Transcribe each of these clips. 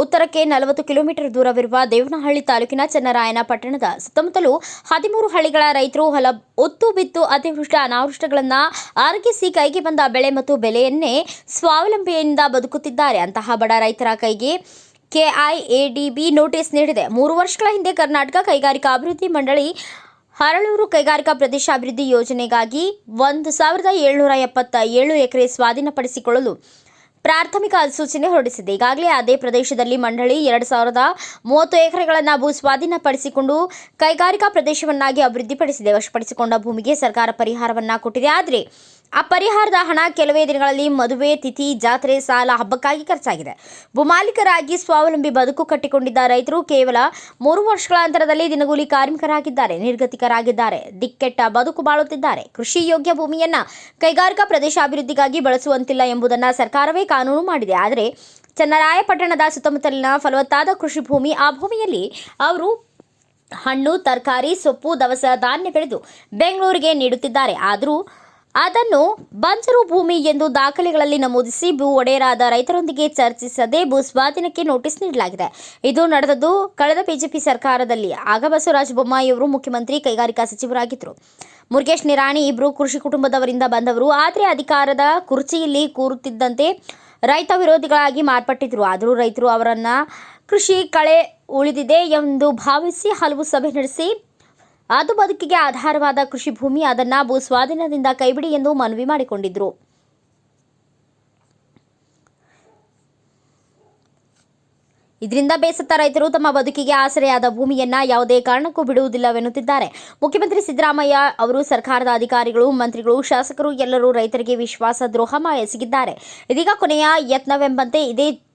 ಉತ್ತರಕ್ಕೆ ನಲವತ್ತು ಕಿಲೋಮೀಟರ್ ದೂರವಿರುವ ದೇವನಹಳ್ಳಿ ತಾಲೂಕಿನ ಚನ್ನರಾಯನ ಪಟ್ಟಣದ ಸುತ್ತಮುತ್ತಲು ಹದಿಮೂರು ಹಳ್ಳಿಗಳ ರೈತರು ಹೊಲ ಒತ್ತು ಬಿತ್ತು ಅತಿವೃಷ್ಟಿ ಅನಾವೃಷ್ಟಗಳನ್ನು ಆರಗಿಸಿ ಕೈಗೆ ಬಂದ ಬೆಳೆ ಮತ್ತು ಬೆಲೆಯನ್ನೇ ಸ್ವಾವಲಂಬಿಯಿಂದ ಬದುಕುತ್ತಿದ್ದಾರೆ. ಅಂತಹ ಬಡ ರೈತರ ಕೈಗೆ ಕೆಐಎಡಿಬಿ ನೋಟಿಸ್ ನೀಡಿದೆ. ಮೂರು ವರ್ಷಗಳ ಹಿಂದೆ ಕರ್ನಾಟಕ ಕೈಗಾರಿಕಾ ಅಭಿವೃದ್ಧಿ ಮಂಡಳಿ ಹರಳೂರು ಕೈಗಾರಿಕಾ ಪ್ರದೇಶ ಅಭಿವೃದ್ಧಿ ಯೋಜನೆಗಾಗಿ ಒಂದು ಸಾವಿರದ ಏಳ್ನೂರ ಎಪ್ಪತ್ತ ಏಳು ಎಕರೆ ಸ್ವಾಧೀನಪಡಿಸಿಕೊಳ್ಳಲು ಪ್ರಾಥಮಿಕ ಅಧಿಸೂಚನೆ ಹೊರಡಿಸಿದೆ. ಈಗಾಗಲೇ ಅದೇ ಪ್ರದೇಶದಲ್ಲಿ ಮಂಡಳಿ ಎರಡು ಸಾವಿರದ ಮೂವತ್ತು ಎಕರೆಗಳನ್ನು ಭೂ ಸ್ವಾಧೀನಪಡಿಸಿಕೊಂಡು ಕೈಗಾರಿಕಾ ಪ್ರದೇಶವನ್ನಾಗಿ ಅಭಿವೃದ್ಧಿಪಡಿಸಿದೆ. ವಶಪಡಿಸಿಕೊಂಡ ಭೂಮಿಗೆ ಸರ್ಕಾರ ಪರಿಹಾರವನ್ನು ಕೊಟ್ಟಿದೆ. ಆದರೆ ಆ ಪರಿಹಾರದ ಹಣ ಕೆಲವೇ ದಿನಗಳಲ್ಲಿ ಮದುವೆ, ತಿಥಿ, ಜಾತ್ರೆ, ಸಾಲ ಹಬ್ಬಕ್ಕಾಗಿ ಖರ್ಚಾಗಿದೆ. ಭೂಮಾಲೀಕರಾಗಿ ಸ್ವಾವಲಂಬಿ ಬದುಕು ಕಟ್ಟಿಕೊಂಡಿದ್ದ ರೈತರು ಕೇವಲ ಮೂರು ವರ್ಷಗಳ ಅಂತರದಲ್ಲಿ ದಿನಗೂಲಿ ಕಾರ್ಮಿಕರಾಗಿದ್ದಾರೆ, ನಿರ್ಗತಿಕರಾಗಿದ್ದಾರೆ, ದಿಕ್ಕೆಟ್ಟ ಬದುಕು ಬಾಳುತ್ತಿದ್ದಾರೆ. ಕೃಷಿ ಯೋಗ್ಯ ಭೂಮಿಯನ್ನ ಕೈಗಾರಿಕಾ ಪ್ರದೇಶ ಅಭಿವೃದ್ಧಿಗಾಗಿ ಬಳಸುವಂತಿಲ್ಲ ಎಂಬುದನ್ನು ಸರ್ಕಾರವೇ ಕಾನೂನು ಮಾಡಿದೆ. ಆದರೆ ಚನ್ನರಾಯಪಟ್ಟಣದ ಸುತ್ತಮುತ್ತಲಿನ ಫಲವತ್ತಾದ ಕೃಷಿ ಭೂಮಿ, ಆ ಭೂಮಿಯಲ್ಲಿ ಅವರು ಹಣ್ಣು, ತರಕಾರಿ, ಸೊಪ್ಪು, ದವಸ ಧಾನ್ಯ ಬೆಳೆದು ಬೆಂಗಳೂರಿಗೆ ನೀಡುತ್ತಿದ್ದಾರೆ. ಆದರೂ ಅದನ್ನು ಬಂಜರು ಭೂಮಿ ಎಂದು ದಾಖಲೆಗಳಲ್ಲಿ ನಮೂದಿಸಿ ಭೂ ಒಡೆಯರಾದ ರೈತರೊಂದಿಗೆ ಚರ್ಚಿಸದೆ ಭೂ ಸ್ವಾಧೀನಕ್ಕೆ ನೋಟಿಸ್ ನೀಡಲಾಗಿದೆ. ಇದು ನಡೆದದ್ದು ಕಳೆದ ಬಿಜೆಪಿ ಸರ್ಕಾರದಲ್ಲಿ. ಆಗ ಬಸವರಾಜ ಬೊಮ್ಮಾಯಿಯವರು ಮುಖ್ಯಮಂತ್ರಿ, ಕೈಗಾರಿಕಾ ಸಚಿವರಾಗಿದ್ದರು. ಮುರುಗೇಶ್ ನಿರಾಣಿ ಇಬ್ಬರು ಕೃಷಿ ಕುಟುಂಬದವರಿಂದ ಬಂದವರು. ಆದರೆ ಅಧಿಕಾರದ ಕುರ್ಚಿಯಲ್ಲಿ ಕೂರುತ್ತಿದ್ದಂತೆ ರೈತ ವಿರೋಧಿಗಳಾಗಿ ಮಾರ್ಪಟ್ಟಿದ್ರು. ಆದರೂ ರೈತರು ಅವರನ್ನ ಕೃಷಿ ಕಳೆ ಉಳಿದಿದೆ ಎಂದು ಭಾವಿಸಿ ಹಲವು ಸಭೆ ನಡೆಸಿ ಅದು ಬದುಕಿಗೆ ಆಧಾರವಾದ ಕೃಷಿ ಭೂಮಿ, ಅದನ್ನ ಭೂ ಸ್ವಾಧೀನದಿಂದ ಕೈಬಿಡಿ ಎಂದು ಮನವಿ ಮಾಡಿಕೊಂಡಿದ್ರು. ಇದರಿಂದ ಬೇಸತ್ತ ರೈತರು ತಮ್ಮ ಬದುಕಿಗೆ ಆಸರೆಯಾದ ಭೂಮಿಯನ್ನ ಯಾವುದೇ ಕಾರಣಕ್ಕೂ ಬಿಡುವುದಿಲ್ಲವೆನ್ನುತ್ತಿದ್ದಾರೆ. ಮುಖ್ಯಮಂತ್ರಿ ಸಿದ್ದರಾಮಯ್ಯ ಅವರು ಸರ್ಕಾರದ ಅಧಿಕಾರಿಗಳು, ಮಂತ್ರಿಗಳು, ಶಾಸಕರು ಎಲ್ಲರೂ ರೈತರಿಗೆ ವಿಶ್ವಾಸ ದ್ರೋಹ ಎಸಗಿದ್ದಾರೆ ಇದೀಗ ಕೊನೆಯ ಯತ್ನವೆಂಬಂತೆ ಇದೇ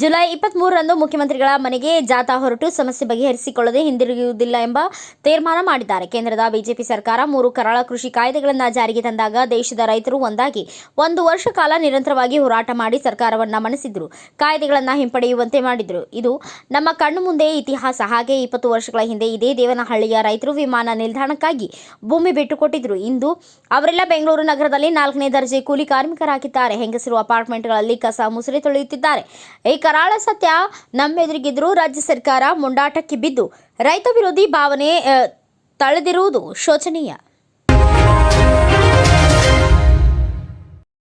ಜುಲೈ ಇಪ್ಪತ್ತ್ ಮೂರರಂದು ಮುಖ್ಯಮಂತ್ರಿಗಳ ಮನೆಗೆ ಜಾಥಾ ಹೊರಟು ಸಮಸ್ಯೆ ಬಗೆಹರಿಸಿಕೊಳ್ಳದೆ ಹಿಂದಿರುಗುವುದಿಲ್ಲ ಎಂಬ ತೀರ್ಮಾನ ಮಾಡಿದ್ದಾರೆ. ಕೇಂದ್ರದ ಬಿಜೆಪಿ ಸರ್ಕಾರ ಮೂರು ಕರಾಳ ಕೃಷಿ ಕಾಯ್ದೆಗಳನ್ನು ಜಾರಿಗೆ ತಂದಾಗ ದೇಶದ ರೈತರು ಒಂದಾಗಿ ಒಂದು ವರ್ಷ ಕಾಲ ನಿರಂತರವಾಗಿ ಹೋರಾಟ ಮಾಡಿ ಸರ್ಕಾರವನ್ನು ಮಣಿಸಿದ್ರು. ಕಾಯ್ದೆಗಳನ್ನು ಹಿಂಪಡೆಯುವಂತೆ ಮಾಡಿದ್ರು. ಇದು ನಮ್ಮ ಕಣ್ಣು ಮುಂದೆ ಇತಿಹಾಸ. ಹಾಗೆ ಇಪ್ಪತ್ತು ವರ್ಷಗಳ ಹಿಂದೆ ಇದೇ ದೇವನಹಳ್ಳಿಯ ರೈತರು ವಿಮಾನ ನಿಲ್ದಾಣಕ್ಕಾಗಿ ಭೂಮಿ ಬಿಟ್ಟುಕೊಟ್ಟಿದ್ರು ಇಂದು ಅವರೆಲ್ಲ ಬೆಂಗಳೂರು ನಗರದಲ್ಲಿ ನಾಲ್ಕನೇ ದರ್ಜೆ ಕೂಲಿ ಕಾರ್ಮಿಕರಾಗಿದ್ದಾರೆ. ಹೆಂಗಸರು ಅಪಾರ್ಟ್ಮೆಂಟ್ಗಳಲ್ಲಿ ಕಸ ಮುಸುರೆ ತೊಳೆಯುತ್ತಿದ್ದಾರೆ. ಕರಾಳ ಸತ್ಯ ನಮ್ಮೆದುರಿಗಿದ್ರು ರಾಜ್ಯ ಸರ್ಕಾರ ಮುಂಡಾಟಕ್ಕೆ ಬಿದ್ದು ರೈತ ವಿರೋಧಿ ಭಾವನೆ ತಳೆದಿರುವುದು ಶೋಚನೀಯ.